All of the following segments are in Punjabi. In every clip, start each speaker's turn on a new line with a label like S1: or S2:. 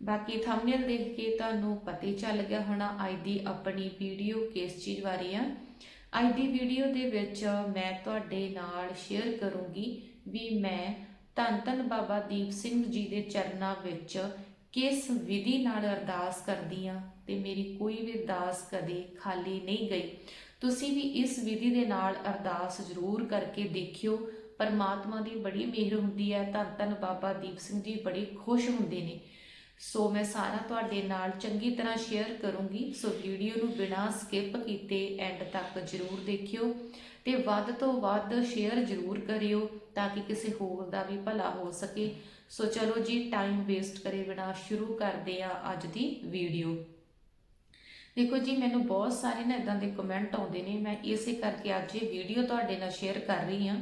S1: ਬਾਕੀ ਥੰਬਨੇਲ ਦੇਖ ਕੇ ਤੁਹਾਨੂੰ ਪਤਾ ਹੀ ਚੱਲ ਗਿਆ ਹੋਣਾ ਅੱਜ ਦੀ ਆਪਣੀ ਵੀਡੀਓ ਕਿਸ ਚੀਜ਼ ਬਾਰੇ ਆ। ਅੱਜ ਦੀ ਵੀਡੀਓ ਦੇ ਵਿੱਚ ਮੈਂ ਤੁਹਾਡੇ ਨਾਲ ਸ਼ੇਅਰ ਕਰੂੰਗੀ ਵੀ ਮੈਂ ਧੰਨ ਧੰਨ ਬਾਬਾ ਦੀਪ ਸਿੰਘ ਜੀ ਦੇ ਚਰਨਾਂ ਵਿੱਚ ਕਿਸ ਵਿਧੀ ਨਾਲ ਅਰਦਾਸ ਕਰਦੀ ਆ ਤੇ ਮੇਰੀ ਕੋਈ ਵੀ ਅਰਦਾਸ ਕਦੇ ਖਾਲੀ ਨਹੀਂ ਗਈ। ਤੁਸੀਂ ਵੀ ਇਸ ਵਿਧੀ ਦੇ ਨਾਲ ਅਰਦਾਸ ਜ਼ਰੂਰ ਕਰਕੇ ਦੇਖਿਓ। ਪਰਮਾਤਮਾ ਦੀ ਬੜੀ ਮਿਹਰ ਹੁੰਦੀ ਹੈ, ਧੰਨ ਧੰਨ ਬਾਬਾ ਦੀਪ ਸਿੰਘ ਜੀ ਬੜੇ ਖੁਸ਼ ਹੁੰਦੇ ਨੇ। ਸੋ ਮੈਂ ਸਾਰਾ ਤੁਹਾਡੇ ਨਾਲ ਚੰਗੀ ਤਰ੍ਹਾਂ ਸ਼ੇਅਰ ਕਰੂੰਗੀ। ਸੋ ਵੀਡੀਓ ਨੂੰ ਬਿਨਾਂ ਸਕਿਪ ਕੀਤੇ ਐਂਡ ਤੱਕ ਜ਼ਰੂਰ ਦੇਖਿਓ ਤੇ ਵੱਧ ਤੋਂ ਵੱਧ ਸ਼ੇਅਰ ਜ਼ਰੂਰ ਕਰਿਓ ਤਾਂ ਕਿ ਕਿਸੇ ਹੋਰ ਦਾ ਵੀ ਭਲਾ ਹੋ ਸਕੇ। ਸੋ ਚਲੋ ਜੀ ਟਾਈਮ ਵੇਸਟ ਕਰੇ ਬਿਨਾਂ ਸ਼ੁਰੂ ਕਰਦੇ ਆ ਅੱਜ ਦੀ ਵੀਡੀਓ ਦੇਖੋ ਜੀ, ਮੈਨੂੰ ਬਹੁਤ ਸਾਰੇ ਨਾ ਇਦਾਂ ਦੇ ਕਮੈਂਟ ਆਉਂਦੇ ਨੇ। ਮੈਂ ਇਸੇ ਕਰਕੇ ਅੱਜ ਇਹ ਵੀਡੀਓ ਤੁਹਾਡੇ ਨਾਲ ਸ਼ੇਅਰ ਕਰ ਰਹੀ ਹਾਂ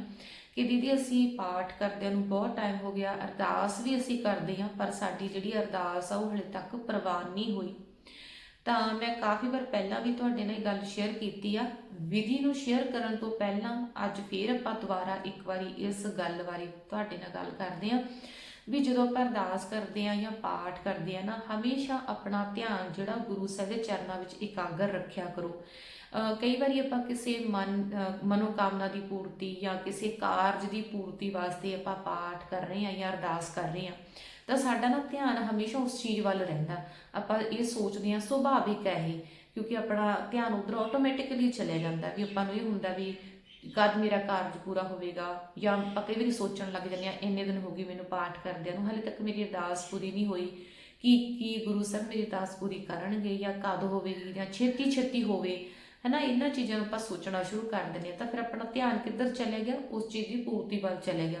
S1: ਕਿ ਦੀਦੀ ਅਸੀਂ ਪਾਠ ਕਰਦਿਆਂ ਨੂੰ ਬਹੁਤ ਟਾਈਮ ਹੋ ਗਿਆ, ਅਰਦਾਸ ਵੀ ਅਸੀਂ ਕਰਦੇ ਹਾਂ, ਪਰ ਸਾਡੀ ਜਿਹੜੀ ਅਰਦਾਸ ਆ ਉਹ ਹਲੇ ਤੱਕ ਪ੍ਰਵਾਨ ਨਹੀਂ ਹੋਈ। ਤਾਂ ਮੈਂ ਕਾਫੀ ਵਾਰ ਪਹਿਲਾਂ ਵੀ ਤੁਹਾਡੇ ਨਾਲ ਇਹ ਗੱਲ ਸ਼ੇਅਰ ਕੀਤੀ ਆ। ਵਿਧੀ ਨੂੰ ਸ਼ੇਅਰ ਕਰਨ ਤੋਂ ਪਹਿਲਾਂ ਅੱਜ ਫੇਰ ਆਪਾਂ ਦੁਬਾਰਾ ਇੱਕ ਵਾਰੀ ਇਸ ਗੱਲ ਬਾਰੇ ਤੁਹਾਡੇ ਨਾਲ ਗੱਲ ਕਰਦੇ ਹਾਂ, ਵੀ ਜਦੋਂ ਆਪਾਂ ਅਰਦਾਸ ਕਰਦੇ ਆ ਜਾਂ ਪਾਠ ਕਰਦੇ ਆ ਨਾ, ਹਮੇਸ਼ਾ ਆਪਣਾ ਧਿਆਨ ਜਿਹੜਾ ਗੁਰੂ ਸਾਹਿਬ ਦੇ ਚਰਨਾਂ ਵਿੱਚ ਇਕਾਗਰ ਰੱਖਿਆ ਕਰੋ। ਕਈ ਵਾਰੀ ਆਪਾਂ ਕਿਸੇ ਮਨ ਮਨੋਕਾਮਨਾ ਦੀ ਪੂਰਤੀ ਜਾਂ ਕਿਸੇ ਕਾਰਜ ਦੀ ਪੂਰਤੀ ਵਾਸਤੇ ਆਪਾਂ ਪਾਠ ਕਰ ਰਹੇ ਹਾਂ ਜਾਂ ਅਰਦਾਸ ਕਰ ਰਹੇ ਹਾਂ, ਤਾਂ ਸਾਡਾ ਨਾ ਧਿਆਨ ਹਮੇਸ਼ਾ ਉਸ ਚੀਜ਼ ਵੱਲ ਰਹਿੰਦਾ। ਆਪਾਂ ਇਹ ਸੋਚਦੇ ਹਾਂ, ਸੁਭਾਵਿਕ ਹੈ ਇਹ, ਕਿਉਂਕਿ ਆਪਣਾ ਧਿਆਨ ਉਧਰ ਆਟੋਮੈਟਿਕਲੀ ਚਲੇ ਜਾਂਦਾ ਵੀ ਆਪਾਂ ਨੂੰ ਇਹ ਹੁੰਦਾ ਵੀ ਕਦ ਮੇਰਾ ਕਾਰਜ ਪੂਰਾ ਹੋਵੇਗਾ ਜਾਂ ਆਪਾਂ ਕਈ ਵਾਰੀ ਸੋਚਣ ਲੱਗ ਜਾਂਦੇ ਆ ਇੰਨੇ ਦਿਨ ਹੋ ਗਏ ਮੈਨੂੰ ਪਾਠ ਕਰਦਿਆਂ ਨੂੰ, ਹਾਲੇ ਤੱਕ ਮੇਰੀ ਅਰਦਾਸ ਪੂਰੀ ਨਹੀਂ ਹੋਈ ਕੀ ਕੀ ਗੁਰੂ ਸਾਹਿਬ ਮੇਰੀ ਅਰਦਾਸ ਪੂਰੀ ਕਰਨਗੇ ਜਾਂ ਕਦ ਹੋਵੇਗੀ ਜਾਂ ਛੇਤੀ ਛੇਤੀ ਹੋਵੇ। ਹਨਾ, ਇਹਨਾਂ ਚੀਜ਼ਾਂ ਨੂੰ ਆਪਾਂ ਸੋਚਣਾ ਸ਼ੁਰੂ ਕਰ ਦਿੰਦੇ ਆ ਤਾਂ ਫਿਰ ਆਪਣਾ ਧਿਆਨ ਕਿੱਧਰ ਚਲੇ ਗਿਆ? ਉਸ ਚੀਜ਼ ਦੀ ਪੂਰਤੀ ਵੱਲ ਚਲੇ ਗਿਆ।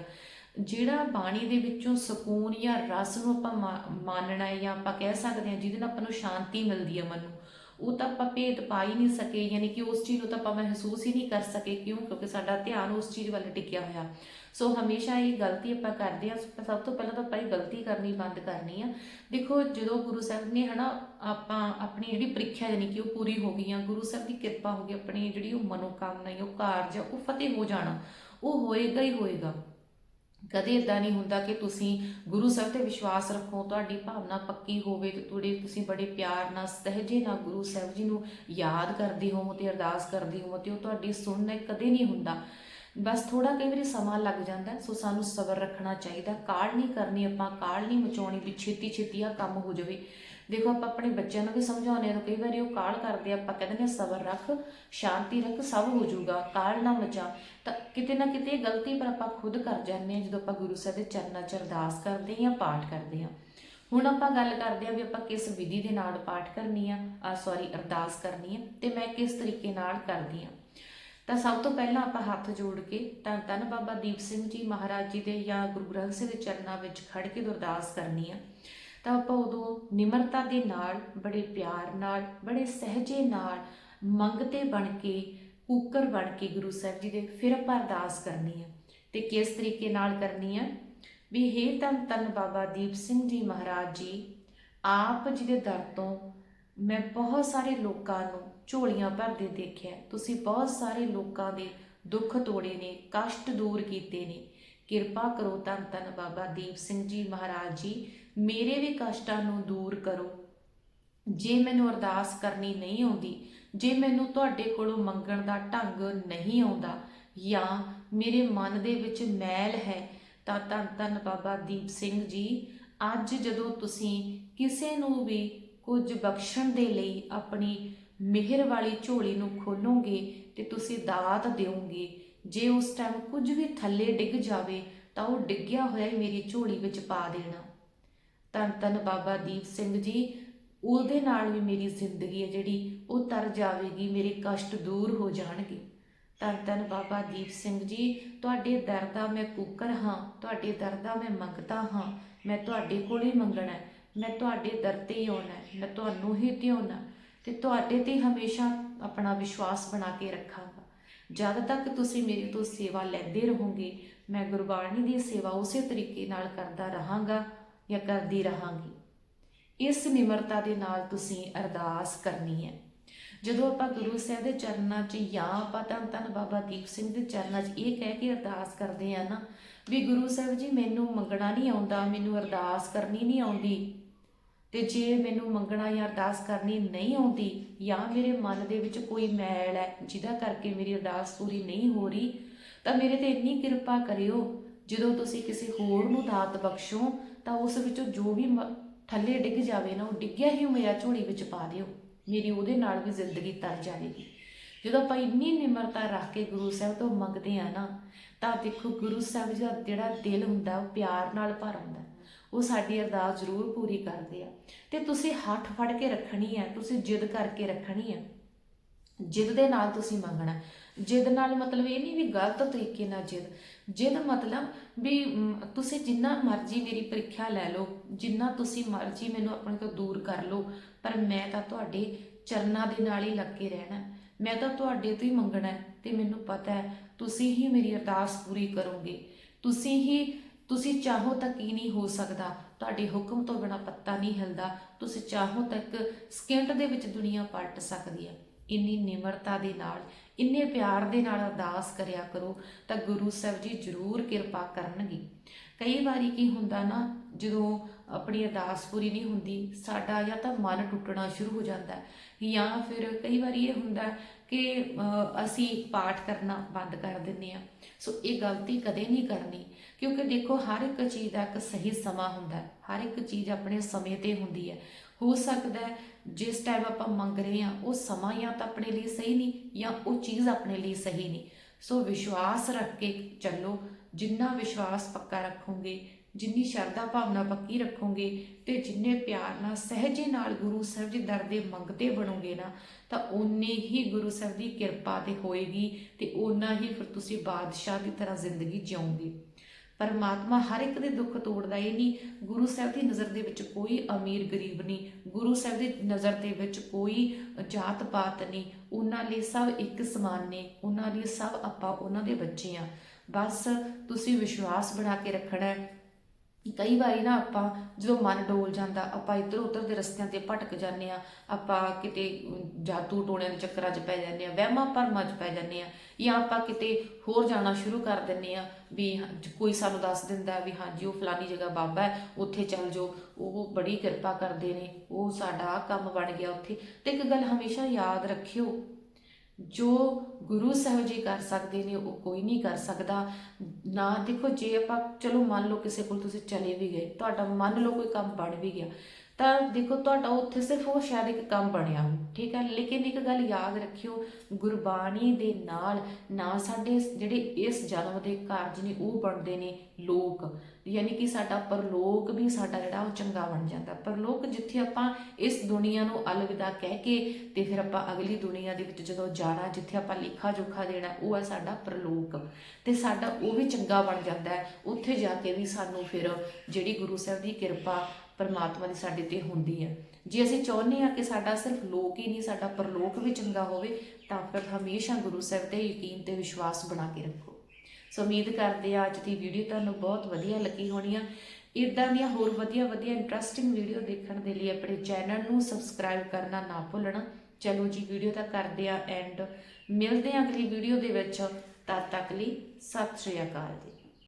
S1: ਜਿਹੜਾ ਬਾਣੀ ਦੇ ਵਿੱਚੋਂ ਸਕੂਨ ਜਾਂ ਰਸ ਨੂੰ ਆਪਾਂ ਮਾ- ਮਾਨਣਾ ਹੈ ਜਾਂ ਆਪਾਂ ਕਹਿ ਸਕਦੇ ਹਾਂ, ਜਿਹਦੇ ਨਾਲ ਆਪਾਂ ਨੂੰ ਸ਼ਾਂਤੀ ਮਿਲਦੀ ਹੈ ਮਨ ਨੂੰ। ਉਹ ਤਾਂ ਆਪਾਂ ਭੇਦ ਪਾ ਹੀ ਨਹੀਂ ਸਕੇ ਯਾਨੀ ਕਿ ਉਸ ਚੀਜ਼ ਨੂੰ ਤਾਂ ਆਪਾਂ ਮਹਿਸੂਸ ਹੀ ਨਹੀਂ ਕਰ ਸਕੇ ਕਿਉਂ? ਕਿਉਂਕਿ ਸਾਡਾ ਧਿਆਨ ਉਸ ਚੀਜ਼ ਵੱਲ ਟਿਕਿਆ ਹੋਇਆ। ਸੋ ਹਮੇਸ਼ਾ ਇਹ ਗਲਤੀ ਆਪਾਂ ਕਰਦੇ ਆ ਸਭ ਤੋਂ ਪਹਿਲਾਂ ਤਾਂ ਆਪਾਂ ਇਹ ਗਲਤੀ ਕਰਨੀ ਬੰਦ ਕਰਨੀ ਆ। ਦੇਖੋ ਜਦੋਂ ਗੁਰੂ ਸਾਹਿਬ ਨੇ ਹਨਾ ਆਪਾਂ ਆਪਣੀ ਜਿਹੜੀ ਪ੍ਰੀਖਿਆ ਯਾਨੀ ਕਿ ਉਹ ਪੂਰੀ ਹੋ ਗਈ ਆ ਗੁਰੂ ਸਾਹਿਬ ਦੀ ਕਿਰਪਾ ਹੋ ਗਈ ਆਪਣੀ ਜਿਹੜੀ ਉਹ ਮਨੋਕਾਮਨਾ ਹੈ ਉਹ ਕਾਰਜ ਆ, ਉਹ ਫਤਿਹ ਹੋ ਜਾਣਾ। ਉਹ ਹੋਏਗਾ ਹੀ ਹੋਏਗਾ। ਕਦੇ ਇਦਾਂ ਨਹੀਂ ਹੁੰਦਾ ਕਿ ਤੁਸੀਂ ਗੁਰੂ ਸਾਹਿਬ ਤੇ ਵਿਸ਼ਵਾਸ ਰੱਖੋ, ਤੁਹਾਡੀ ਭਾਵਨਾ ਪੱਕੀ ਹੋਵੇ ਤੇ ਤੁਹਾਡੇ, ਤੁਸੀਂ ਬੜੇ ਪਿਆਰ ਨਾਲ, ਸਹਿਜੇ ਨਾਲ ਗੁਰੂ ਸਾਹਿਬ ਜੀ ਨੂੰ ਯਾਦ ਕਰਦੇ ਹੋ ਤੇ ਅਰਦਾਸ ਕਰਦੇ ਹੋ ਤੇ ਉਹ ਤੁਹਾਡੀ ਸੁਣਨ ਕਦੇ ਨਹੀਂ ਹੁੰਦਾ। ਬਸ ਥੋੜਾ ਕਈ ਵਾਰੀ ਸਮਾਂ ਲੱਗ ਜਾਂਦਾ, ਸੋ ਸਾਨੂੰ ਸਬਰ ਰੱਖਣਾ ਚਾਹੀਦਾ। ਕਾਲ ਨਹੀਂ ਕਰਨੀ, ਆਪਾਂ ਕਾਲ ਨਹੀਂ ਮਚਾਉਣੀ ਵੀ ਛੇਤੀ ਛੇਤੀ ਆ ਕੰਮ ਹੋ ਜਾਵੇ। ਦੇਖੋ, ਆਪਾਂ ਆਪਣੇ ਬੱਚਿਆਂ ਨੂੰ ਵੀ ਸਮਝਾਉਂਦੇ ਆ ਕਈ ਵਾਰੀ ਉਹ ਕਾਲ ਕਰਦੇ ਆਪਾਂ ਕਹਿੰਦੇ ਨੇ ਸਬਰ ਰੱਖ, ਸ਼ਾਂਤੀ ਰੱਖ, ਸਭ ਹੋ ਜਾਊਗਾ, ਕਾਲ ਨਾ ਮਚਾ। ਤਾਂ ਕਿਤੇ ਨਾ ਕਿਤੇ ਗਲਤੀ ਪਰ ਆਪਾਂ ਖੁਦ ਕਰ ਜਾਂਦੇ ਆ ਜਦੋਂ ਆਪਾਂ ਗੁਰੂ ਸਾਹਿਬ ਦੇ ਚਰਨਾਂ 'ਚ ਅਰਦਾਸ ਕਰਦੇ ਹਾਂ ਪਾਠ ਕਰਦੇ ਹਾਂ। ਹੁਣ ਆਪਾਂ ਗੱਲ ਕਰਦੇ ਹਾਂ ਵੀ ਆਪਾਂ ਕਿਸ ਵਿਧੀ ਦੇ ਨਾਲ ਪਾਠ ਕਰਨੀ ਆ? ਆ ਸੌਰੀ ਅਰਦਾਸ ਕਰਨੀ ਆ। ਤੇ ਮੈਂ ਕਿਸ ਤਰੀਕੇ ਨਾਲ ਕਰਦੀ ਆ ਤਾਂ ਸਭ ਤੋਂ ਪਹਿਲਾਂ ਆਪਾਂ ਹੱਥ ਜੋੜ ਕੇ ਧੰਨ ਧੰਨ ਬਾਬਾ ਦੀਪ ਸਿੰਘ ਜੀ ਮਹਾਰਾਜ ਜੀ ਦੇ ਜਾਂ ਗੁਰੂ ਗ੍ਰੰਥ ਸਾਹਿਬ ਦੇ ਚਰਨਾਂ ਵਿੱਚ ਖੜ ਕੇ ਅਰਦਾਸ ਕਰਨੀ ਆ। ਤਾਂ ਆਪਾਂ ਉਦੋਂ ਨਿਮਰਤਾ ਦੇ ਨਾਲ, ਬੜੇ ਪਿਆਰ ਨਾਲ, ਬੜੇ ਸਹਿਜੇ ਨਾਲ ਮੰਗਤੇ ਬਣ ਕੇ, ਕੂਕਰ ਬਣ ਕੇ ਗੁਰੂ ਸਾਹਿਬ ਜੀ ਦੇ ਫਿਰ ਆਪਾਂ ਅਰਦਾਸ ਕਰਨੀ ਆ। ਤੇ ਕਿਸ ਤਰੀਕੇ ਨਾਲ ਕਰਨੀ ਆ? ਵੀ ਹੇ ਧੰਨ ਧੰਨ ਬਾਬਾ ਦੀਪ ਸਿੰਘ ਜੀ ਮਹਾਰਾਜ ਜੀ, ਆਪ ਜੀ ਦੇ ਦਰ ਤੋਂ ਮੈਂ ਬਹੁਤ ਸਾਰੇ ਲੋਕਾਂ ਨੂੰ ਝੋਲੀਆਂ ਭਰਦੇ ਦੇਖਿਆ। ਤੁਸੀਂ ਬਹੁਤ ਸਾਰੇ ਲੋਕਾਂ ਦੇ ਦੁੱਖ ਤੋੜੇ ਨੇ, ਕਸ਼ਟ ਦੂਰ ਕੀਤੇ ਨੇ। ਕਿਰਪਾ ਕਰੋ ਧੰਨ ਧੰਨ ਬਾਬਾ ਦੀਪ ਸਿੰਘ ਜੀ ਮਹਾਰਾਜ ਜੀ, ਮੇਰੇ ਵੀ ਕਸ਼ਟਾਂ ਨੂੰ ਦੂਰ ਕਰੋ। ਜੇ ਮੈਨੂੰ ਅਰਦਾਸ ਕਰਨੀ ਨਹੀਂ ਆਉਂਦੀ, ਜੇ ਮੈਨੂੰ ਤੁਹਾਡੇ ਕੋਲੋਂ ਮੰਗਣ ਦਾ ਢੰਗ ਨਹੀਂ ਆਉਂਦਾ ਜਾਂ ਮੇਰੇ ਮਨ ਦੇ ਵਿੱਚ ਮੈਲ ਹੈ, ਤਾਂ ਧੰਨ ਧੰਨ ਬਾਬਾ ਦੀਪ ਸਿੰਘ ਜੀ, ਅੱਜ ਜਦੋਂ ਤੁਸੀਂ ਕਿਸੇ ਨੂੰ ਵੀ ਕੁਝ ਬਖਸ਼ਣ ਦੇ ਲਈ ਆਪਣੀ ਮਿਹਰ ਵਾਲੀ ਝੋਲੀ ਨੂੰ ਖੋਲੋਗੇ ਤੇ ਤੁਸੀਂ ਦਾਤ ਦਿਓਗੇ। ਜੇ ਉਸ ਟਾਈਮ ਕੁਝ ਵੀ ਥੱਲੇ ਡਿੱਗ ਜਾਵੇ, ਤਾਂ ਉਹ ਡਿੱਗਿਆ ਹੋਇਆ ਹੀ ਮੇਰੀ ਝੋਲੀ ਵਿੱਚ ਪਾ ਦੇਣਾ। ਧੰਨ ਧੰਨ ਬਾਬਾ ਦੀਪ ਸਿੰਘ ਜੀ, ਉਹਦੇ ਨਾਲ ਵੀ ਮੇਰੀ ਜ਼ਿੰਦਗੀ ਹੈ ਜਿਹੜੀ, ਉਹ ਤਰ ਜਾਵੇਗੀ, ਮੇਰੇ ਕਸ਼ਟ ਦੂਰ ਹੋ ਜਾਣਗੇ। ਧੰਨ ਤਨ ਬਾਬਾ ਦੀਪ ਸਿੰਘ ਜੀ, ਤੁਹਾਡੇ ਦਰ ਦਾ ਮੈਂ ਕੂਕਰ ਹਾਂ, ਤੁਹਾਡੇ ਦਰ ਦਾ ਮੈਂ ਮੰਗਤਾ ਹਾਂ, ਮੈਂ ਤੁਹਾਡੇ ਕੋਲ ਹੀ ਮੰਗਣਾ ਹੈ। ਮੈਂ ਤੁਹਾਡੇ ਦਰ ਤੇ ਹੀ ਆਉਣਾ ਮੈਂ ਤੁਹਾਨੂੰ ਹੀ ਧਿਆਉਣਾ ਤੇ ਤੁਹਾਡੇ ਤੇ ਹਮੇਸ਼ਾ ਆਪਣਾ ਵਿਸ਼ਵਾਸ ਬਣਾ ਕੇ ਰੱਖਾਂਗਾ। ਜਦ ਤੱਕ ਤੁਸੀਂ ਮੇਰੀ ਤੋਂ ਸੇਵਾ ਲੈਂਦੇ ਰਹੋਗੇ, ਮੈਂ ਗੁਰਬਾਣੀ ਦੀ ਸੇਵਾ ਉਸੇ ਤਰੀਕੇ ਨਾਲ ਕਰਦਾ ਰਹਾਂਗਾ ਜਾਂ ਕਰਦੀ ਰਹਾਂਗੀ। ਇਸ ਨਿਮਰਤਾ ਦੇ ਨਾਲ ਤੁਸੀਂ ਅਰਦਾਸ ਕਰਨੀ ਹੈ। ਜਦੋਂ ਆਪਾਂ ਗੁਰੂ ਸਾਹਿਬ ਦੇ ਚਰਨਾਂ 'ਚ ਜਾਂ ਆਪਾਂ ਧੰਨ ਧੰਨ ਬਾਬਾ ਦੀਪ ਸਿੰਘ ਦੇ ਚਰਨਾਂ 'ਚ ਇਹ ਕਹਿ ਕੇ ਅਰਦਾਸ ਕਰਦੇ ਆ ਨਾ ਵੀ ਗੁਰੂ ਸਾਹਿਬ ਜੀ, ਮੈਨੂੰ ਮੰਗਣਾ ਨਹੀਂ ਆਉਂਦਾ, ਮੈਨੂੰ ਅਰਦਾਸ ਕਰਨੀ ਨਹੀਂ ਆਉਂਦੀ। ਤੇ ਜੇ ਮੈਨੂੰ ਮੰਗਣਾ ਜਾਂ ਅਰਦਾਸ ਕਰਨੀ ਨਹੀਂ ਆਉਂਦੀ ਜਾਂ ਮੇਰੇ ਮਨ ਦੇ ਵਿੱਚ ਕੋਈ ਮੈਲ ਹੈ ਜਿਹਦਾ ਕਰਕੇ ਮੇਰੀ ਅਰਦਾਸ ਪੂਰੀ ਨਹੀਂ ਹੋ ਰਹੀ, ਤਾਂ ਮੇਰੇ ਤੇ ਇੰਨੀ ਕਿਰਪਾ ਕਰਿਓ, ਜਦੋਂ ਤੁਸੀਂ ਕਿਸੇ ਹੋਰ ਨੂੰ ਦਾਤ ਬਖਸ਼ੋ, ਤਾਂ ਉਸ ਵਿੱਚੋਂ ਜੋ ਵੀ ਮ- ਥੱਲੇ ਡਿੱਗ ਜਾਵੇ ਨਾ, ਉਹ ਡਿੱਗਿਆ ਹੀ ਮੇਰਾ ਝੋਲੀ ਵਿੱਚ ਪਾ ਦਿਓ। ਮੇਰੀ ਉਹਦੇ ਨਾਲ ਵੀ ਜ਼ਿੰਦਗੀ ਤਰ ਜਾਵੇਗੀ। ਜਦੋਂ ਆਪਾਂ ਇੰਨੀ ਨਿਮਰਤਾ ਰੱਖ ਕੇ ਗੁਰੂ ਸਾਹਿਬ ਤੋਂ ਮੰਗਦੇ ਆ ਨਾ, ਤਾਂ ਦੇਖੋ ਗੁਰੂ ਸਾਹਿਬ ਦਾ ਜਿਹੜਾ ਦਿਲ ਹੁੰਦਾ, ਉਹ ਪਿਆਰ ਨਾਲ ਭਰ ਹੁੰਦਾ। ਉਹ ਸਾਡੀ ਅਰਦਾਸ ਜ਼ਰੂਰ ਪੂਰੀ ਕਰਦੇ ਆ। ਤੇ ਤੁਸੀਂ ਹੱਥ ਫੜ ਕੇ ਰੱਖਣੀ ਹੈ ਤੁਸੀਂ ਜਿੱਦ ਕਰਕੇ ਰੱਖਣੀ ਹੈ ਜਿੱਦ ਦੇ ਨਾਲ ਤੁਸੀਂ ਮੰਗਣਾ। ਜਿੱਦ ਨਾਲ ਮਤਲਬ ਇਹ ਨਹੀਂ ਵੀ ਗਲਤ ਤਰੀਕੇ ਨਾਲ ਜਿੱਦ। ਜਿੱਦ ਮਤਲਬ ਵੀ ਤੁਸੀਂ ਜਿੰਨਾ ਮਰਜ਼ੀ ਮੇਰੀ ਪ੍ਰੀਖਿਆ ਲੈ ਲਓ, ਜਿੰਨਾ ਤੁਸੀਂ ਮਰਜ਼ੀ ਮੈਨੂੰ ਆਪਣੇ ਤੋਂ ਦੂਰ ਕਰ ਲਓ, ਪਰ ਮੈਂ ਤਾਂ ਤੁਹਾਡੇ ਚਰਨਾਂ ਦੇ ਨਾਲ ਹੀ ਲੱਗ ਕੇ ਰਹਿਣਾ। ਮੈਂ ਤਾਂ ਤੁਹਾਡੇ ਤੋਂ ਹੀ ਮੰਗਣਾ ਹੈ, ਤੇ ਮੈਨੂੰ ਪਤਾ ਹੈ, ਤੁਸੀਂ ਹੀ ਮੇਰੀ ਅਰਦਾਸ ਪੂਰੀ ਕਰੋਗੇ। ਤੁਸੀਂ ਹੀ ਤੁਸੀਂ ਚਾਹੋ ਤਾਂ ਕੀ ਨਹੀਂ ਹੋ ਸਕਦਾ। ਤੁਹਾਡੇ ਹੁਕਮ ਤੋਂ ਬਿਨਾ ਪੱਤਾ ਨਹੀਂ ਹਿਲਦਾ। ਤੁਸੀਂ ਚਾਹੋ ਤੱਕ ਸਕਿੰਟ ਦੇ ਵਿੱਚ ਦੁਨੀਆ ਪਲਟ ਸਕਦੀ ਹੈ। ਇੰਨੀ ਨਿਮਰਤਾ ਦੇ ਨਾਲ, ਇੰਨੇ ਪਿਆਰ ਦੇ ਨਾਲ ਅਰਦਾਸ ਕਰਿਆ ਕਰੋ ਤਾਂ ਗੁਰੂ ਸਾਹਿਬ ਜੀ ਜ਼ਰੂਰ ਕਿਰਪਾ ਕਰਨਗੇ। ਕਈ ਵਾਰੀ ਕੀ ਹੁੰਦਾ ਨਾ, ਜਦੋਂ ਆਪਣੀ ਅਰਦਾਸ ਪੂਰੀ ਨਹੀਂ ਹੁੰਦੀ, ਸਾਡਾ ਜਾਂ ਤਾਂ ਮਨ ਟੁੱਟਣਾ ਸ਼ੁਰੂ ਹੋ ਜਾਂਦਾ ਜਾਂ ਫਿਰ ਕਈ ਵਾਰੀ ਇਹ ਹੁੰਦਾ ਕਿ ਅਸੀਂ ਪਾਠ ਕਰਨਾ ਬੰਦ ਕਰ ਦਿੰਦੇ ਆ। ਸੋ ਇਹ ਗਲਤੀ ਕਦੇ ਨਹੀਂ ਕਰਨੀ, ਕਿਉਂਕਿ ਦੇਖੋ, ਹਰ ਇੱਕ ਚੀਜ਼ ਦਾ ਇੱਕ ਸਹੀ ਸਮਾਂ ਹੁੰਦਾ ਹੈ। ਹਰ ਇੱਕ ਚੀਜ਼ ਆਪਣੇ ਸਮੇਂ ਤੇ ਹੁੰਦੀ ਹੈ। ਹੋ ਸਕਦਾ ਜਿਸ ਟਾਈਮ ਆਪਾਂ ਮੰਗ ਰਹੇ ਹਾਂ, ਉਹ ਸਮਾਂ ਜਾਂ ਤਾਂ ਆਪਣੇ ਲਈ ਸਹੀ ਨਹੀਂ, ਜਾਂ ਉਹ ਚੀਜ਼ ਆਪਣੇ ਲਈ ਸਹੀ ਨਹੀਂ। ਸੋ ਵਿਸ਼ਵਾਸ ਰੱਖ ਕੇ ਚੱਲੋ। ਜਿੰਨਾ ਵਿਸ਼ਵਾਸ ਪੱਕਾ ਰੱਖੋਗੇ ਜਿੰਨੀ ਸ਼ਰਧਾ ਭਾਵਨਾ ਪੱਕੀ ਰੱਖੋਗੇ ਤੇ ਜਿੰਨੇ ਪਿਆਰ ਨਾਲ ਸਹਿਜੇ ਨਾਲ ਗੁਰੂ ਸਾਹਿਬ ਜੀ ਦਰ ਦੇ ਮੰਗਤੇ ਬਣੋਗੇ ਨਾ, ਤਾਂ ਓਨੇ ਹੀ ਗੁਰੂ ਸਾਹਿਬ ਦੀ ਕਿਰਪਾ ਤੇ ਹੋਏਗੀ ਤੇ ਓਨਾ ਹੀ ਫਿਰ ਤੁਸੀਂ ਬਾਦਸ਼ਾਹ ਦੀ ਤਰ੍ਹਾਂ ਜ਼ਿੰਦਗੀ ਜਿਉਂਗੇ ਪਰਮਾਤਮਾ ਹਰ ਇੱਕ ਦੇ ਦੁੱਖ ਤੋੜਦਾ ਇਹ ਨਹੀਂ, ਗੁਰੂ ਸਾਹਿਬ ਦੀ ਨਜ਼ਰ ਦੇ ਵਿੱਚ ਕੋਈ ਅਮੀਰ ਗਰੀਬ ਨਹੀਂ, ਗੁਰੂ ਸਾਹਿਬ ਦੀ ਨਜ਼ਰ ਦੇ ਵਿੱਚ ਕੋਈ ਜਾਤ ਪਾਤ ਨਹੀਂ, ਉਹਨਾਂ ਲਈ ਸਭ ਇੱਕ ਸਮਾਨ ਨੇ, ਉਹਨਾਂ ਲਈ ਸਭ ਆਪਾਂ ਉਹਨਾਂ ਦੇ ਬੱਚੇ ਆ ਬਸ ਤੁਸੀਂ ਵਿਸ਼ਵਾਸ ਬਣਾ ਕੇ ਰੱਖਣਾ ਹੈ ਕਈ ਵਾਰੀ ਨਾ ਆਪਾਂ ਜਦੋਂ ਮਨ ਡੋਲ ਜਾਂਦਾ, ਆਪਾਂ ਇੱਧਰ ਉੱਧਰ ਦੇ ਰਸਤਿਆਂ ਤੇ ਭਟਕ ਜਾਂਦੇ ਆ ਆਪਾਂ ਕਿਤੇ ਜਾਦੂ ਟੋਣਿਆਂ ਦੇ ਚੱਕਰਾਂ 'ਚ ਪੈ ਜਾਂਦੇ ਆ ਵਹਿਮਾਂ ਭਰਮਾਂ 'ਚ ਪੈ ਜਾਂਦੇ ਆ ਜਾਂ ਆਪਾਂ ਕਿਤੇ ਹੋਰ ਜਾਣਾ ਸ਼ੁਰੂ ਕਰ ਦਿੰਦੇ ਆ ਵੀ ਕੋਈ ਸਾਨੂੰ ਦੱਸ ਦਿੰਦਾ ਵੀ ਹਾਂਜੀ ਉਹ ਫਲਾਨੀ ਜਗ੍ਹਾ ਬਾਬਾ ਹੈ, ਉੱਥੇ ਚੱਲ ਜਾਓ। ਉਹ ਬੜੀ ਕਿਰਪਾ ਕਰਦੇ ਨੇ, ਉਹ ਸਾਡਾ ਕੰਮ ਬਣ ਗਿਆ ਉੱਥੇ। ਤੇ ਇੱਕ ਗੱਲ ਹਮੇਸ਼ਾ ਯਾਦ ਰੱਖਿਓ ਜੋ ਗੁਰੂ ਸਾਹਿਬ ਜੀ ਕਰ ਸਕਦੇ ਨੇ, ਉਹ ਕੋਈ ਨਹੀਂ ਕਰ ਸਕਦਾ। ਨਾ ਦੇਖੋ, ਜੇ ਆਪਾਂ, ਚਲੋ ਮੰਨ ਲਓ ਕਿਸੇ ਕੋਲ ਤੁਸੀਂ ਚਲੇ ਵੀ ਗਏ, ਤੁਹਾਡਾ ਮੰਨ ਲਓ ਕੋਈ ਕੰਮ ਬਣ ਵੀ ਗਿਆ। ਤਾਂ ਦੇਖੋ ਤੁਹਾਡਾ ਉੱਥੇ ਸਿਰਫ ਉਹ ਸ਼ਾਇਦ ਇੱਕ ਕੰਮ ਬਣਿਆ ਹੋ ਠੀਕ ਹੈ? ਲੇਕਿਨ ਇੱਕ ਗੱਲ ਯਾਦ ਰੱਖਿਓ, ਗੁਰਬਾਣੀ ਦੇ ਨਾਲ ਨਾ ਸਾਡੇ ਜਿਹੜੇ ਇਸ ਜਨਮ ਦੇ ਕਾਰਜ ਨੇ ਉਹ ਬਣਦੇ ਨੇ ਲੋਕ, ਯਾਨੀ ਕਿ ਸਾਡਾ ਪਰਲੋਕ ਵੀ ਸਾਡਾ ਜਿਹੜਾ ਉਹ ਚੰਗਾ ਬਣ ਜਾਂਦਾ। ਪਰਲੋਕ ਜਿੱਥੇ ਆਪਾਂ ਇਸ ਦੁਨੀਆ ਨੂੰ ਅਲਵਿਦਾ ਕਹਿ ਕੇ ਤੇ ਫਿਰ ਆਪਾਂ ਅਗਲੀ ਦੁਨੀਆ ਦੇ ਵਿੱਚ ਜਦੋਂ ਜਾਣਾ, ਜਿੱਥੇ ਆਪਾਂ ਲੇਖਾ ਜੋਖਾ ਦੇਣਾ, ਉਹ ਹੈ ਸਾਡਾ ਪਰਲੋਕ। ਤੇ ਸਾਡਾ ਉਹ ਵੀ ਚੰਗਾ ਬਣ ਜਾਂਦਾ ਹੈ। ਉੱਥੇ ਜਾ ਕੇ ਵੀ ਸਾਨੂੰ ਫਿਰ ਜਿਹੜੀ ਗੁਰੂ ਸਾਹਿਬ ਦੀ ਕਿਰਪਾ ਪਰਮਾਤਮਾ ਦੀ ਸਾਡੇ ਤੇ ਹੁੰਦੀ ਹੈ ਜੇ ਅਸੀਂ ਚਾਹੁੰਦੇ ਹਾਂ ਕਿ ਸਾਡਾ ਸਿਰਫ ਲੋਕ ਹੀ ਨਹੀਂ, ਸਾਡਾ ਪਰਲੋਕ ਵੀ ਚੰਗਾ ਹੋਵੇ, ਤਾਂ ਫਿਰ ਹਮੇਸ਼ਾ ਗੁਰੂ ਸਾਹਿਬ ਤੇ ਯਕੀਨ ਤੇ ਵਿਸ਼ਵਾਸ ਬਣਾ ਕੇ ਰੱਖੋ। ਸੋ ਉਮੀਦ ਕਰਦੇ ਆ ਅੱਜ ਦੀ ਵੀਡੀਓ ਤੁਹਾਨੂੰ ਬਹੁਤ ਵਧੀਆ ਲੱਗੀ ਹੋਣੀ ਆ। ਇਦਾਂ ਦੀਆਂ ਹੋਰ ਵਧੀਆ ਵਧੀਆ ਇੰਟਰਸਟਿੰਗ ਵੀਡੀਓ ਦੇਖਣ ਦੇ ਲਈ ਆਪਣੇ ਚੈਨਲ ਨੂੰ ਸਬਸਕ੍ਰਾਈਬ ਕਰਨਾ ਨਾ ਭੁੱਲਣਾ। ਚਲੋ ਜੀ ਵੀਡੀਓ ਤਾਂ ਕਰਦੇ ਆ ਐਂਡ ਮਿਲਦੇ ਆ ਅਗਲੀ ਵੀਡੀਓ ਦੇ ਵਿੱਚ। ਤਦ ਤੱਕ ਲਈ ਸਤਿ ਸ਼੍ਰੀ ਅਕਾਲ ਜੀ।